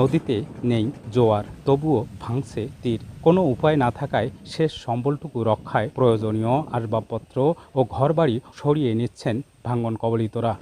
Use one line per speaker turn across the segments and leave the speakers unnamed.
নদীতে নেই জোয়ার, তবুও ভাঙছে তীর। কোনো উপায় না থাকায় শেষ সম্বলটুকু রক্ষায় প্রয়োজনীয় আসবাবপত্র ও ঘরবাড়ি সরিয়ে নিচ্ছেন ভাঙ্গন কবলিতরা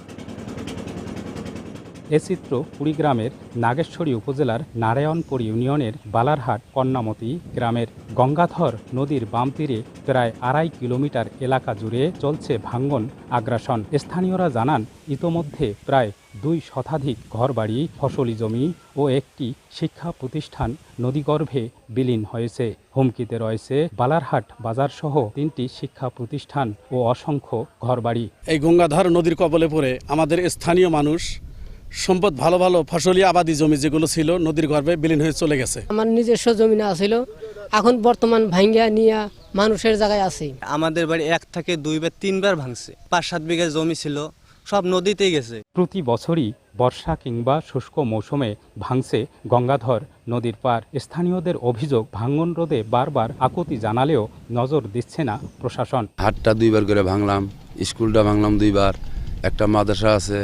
এ চিত্র কুড়িগ্রামের নাগেশ্বরী উপজেলার নারায়ণপুর ইউনিয়নের বালারহাট কন্যামতি গ্রামের গঙ্গাধর নদীর বাম তীরে প্রায় আড়াই কিলোমিটার এলাকা জুড়ে চলছে ভাঙ্গন আগ্রাসন। স্থানীয়রা জানান, ইতোমধ্যে প্রায় দুই শতাধিক ঘরবাড়ি, ফসলি জমি ও একটি শিক্ষা প্রতিষ্ঠান নদীগর্ভে বিলীন হয়েছে। হুমকিতে রয়েছে বালারহাট বাজারসহ তিনটি শিক্ষা প্রতিষ্ঠান ও অসংখ্য ঘরবাড়ি।
এই গঙ্গাধর নদীর কবলে পড়ে আমাদের স্থানীয় মানুষ সম্পদ ভালো ভালো ফসলি আবাদি জমি যেগুলো ছিল নদীর গর্ভে বিলীন হয়ে চলে গেছে।
আমার নিজস্ব জমি আছিল এখন বর্তমান ভাঙ্গিয়া নিয়া মানুষের জায়গায় আছে।
আমাদের বাড়ি এক থেকে দুইবার তিনবার ভাঙছে। পাঁচ সাত বিঘা জমি ছিল সব নদীতেই গেছে।
প্রতি বছরই বর্ষা কিংবা শুষ্ক মৌসুমে ভাঙছে গঙ্গাধর নদীর পার। স্থানীয়দের অভিযোগ ভাঙ্গন রোধে বারবার আকুতি জানালেও নজর দিচ্ছে না প্রশাসন।
হাটটা দুইবার করে ভাঙলাম স্কুলটা ভাঙলাম দুইবার একটা মাদ্রাসা আছে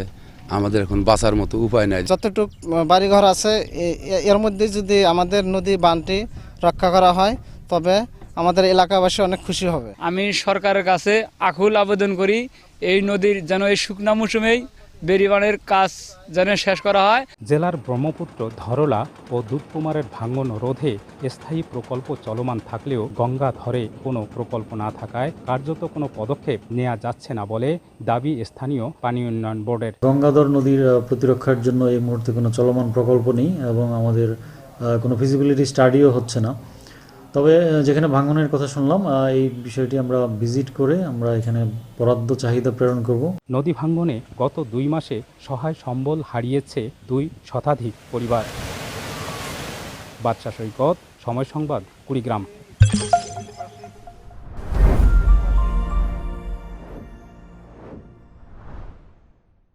আমাদের এখন বাঁচার মতো উপায় নাই।
যতটুক বাড়িঘর আছে এর মধ্যে যদি আমাদের নদী বানটি রক্ষা করা হয় তবে আমাদের এলাকাবাসী অনেক খুশি হবে।
আমি সরকারের কাছে আকুল আবেদন করি এই নদীর যেন এই শুকনা মৌসুমেই বেরিবানের কাজ যেন শেষ করা হয়।
জেলার ব্রহ্মপুত্র ধরলা ও দুধকুমারের ভাঙ্গন রোধে স্থায়ী প্রকল্প চলমান থাকলেও গঙ্গা ধরে কোনো প্রকল্প না থাকায় কার্যত কোনো পদক্ষেপ নেওয়া যাচ্ছে না বলে দাবি স্থানীয় পানি উন্নয়ন বোর্ডের।
গঙ্গাধর নদীর প্রতিরক্ষার জন্য এই মুহূর্তে কোনো চলমান প্রকল্প নেই এবং আমাদের কোনো ফিজিবিলিটি স্টাডিও হচ্ছে না। তবে যেখানে ভাঙনের কথা শুনলাম এই বিষয়টি আমরা ভিজিট করে আমরা এখানে বরাদ্দ চাহিদা প্রেরণ করব।
নদী ভাঙ্গনে গত দুই মাসে সহায় সম্বল হারিয়েছে দুই শতাধিক পরিবার। বাদশা সৈকত, সময় সংবাদ, কুড়িগ্রাম।